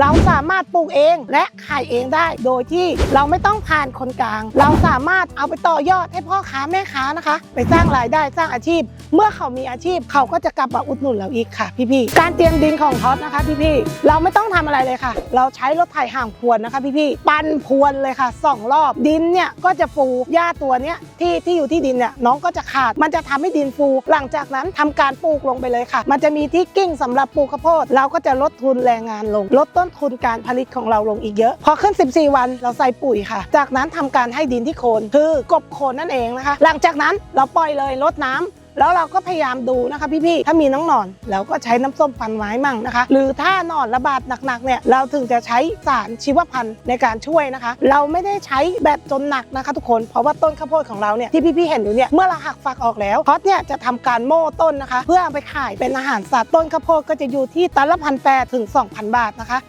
เราสามารถปลูกเองและขายเองได้ โดยที่เราไม่ต้องผ่านคนกลาง เราสามารถเอาไปต่อยอดให้พ่อค้าแม่ค้านะคะ ไปสร้างรายได้สร้างอาชีพเมื่อเขามีอาชีพเขาก็จะกลับมาอุดหนุนเราอีกค่ะพี่ๆการเตรียมดินของท็อตนะคะพี่ๆเราไม่ต้องทำอะไรเลยค่ะ เราใช้รถไถห่างพรวนนะคะพี่ๆปั่นพรวนเลยค่ะสองรอบดินเนี่ยก็จะฟูหญ้าตัวเนี้ยที่ที่อยู่ที่ดินเนี่ยน้องก็จะขาดมันจะทำให้ดินฟู หลังจากนั้นทำการปลูกลงไปเลยค่ะ มันจะมีที่กิ้งสำหรับปลูกข้าวโพดเราก็จะลดทุนแรงงานลง ลดต้นทุนการผลิตของเราลงอีกเยอะ พอขึ้น 14 วันเราใส่ปุ๋ยค่ะ จากนั้นทำการให้ดินที่โคนคือกบโคนนั่นเองนะคะ หลังจากนั้นเราปล่อยเลยลดน้ำ แล้วเราก็พยายามดูนะคะพี่ๆถ้ามีน้องหนอนเราก็ใช้น้ำส้มฟันไม้มั่งนะคะ หรือถ้าหนอนระบาดหนักๆเนี่ยเราถึงจะใช้สารชีวพันธุ์ในการช่วยนะคะ เราไม่ได้ใช้แบบจนหนักนะคะทุกคนเพราะว่าต้นข้าวโพดของเราเนี่ยที่พี่ๆเห็นอยู่เนี่ยเมื่อเราหักฝักออกแล้วพอดเนี่ยจะทำการโม่ต้นนะคะ เพื่อเอาไปขายเป็นอาหารสัตว์ต้นข้าวโพดก็จะอยู่ที่ตันละพันแปดถึง2,000 บาทนะคะ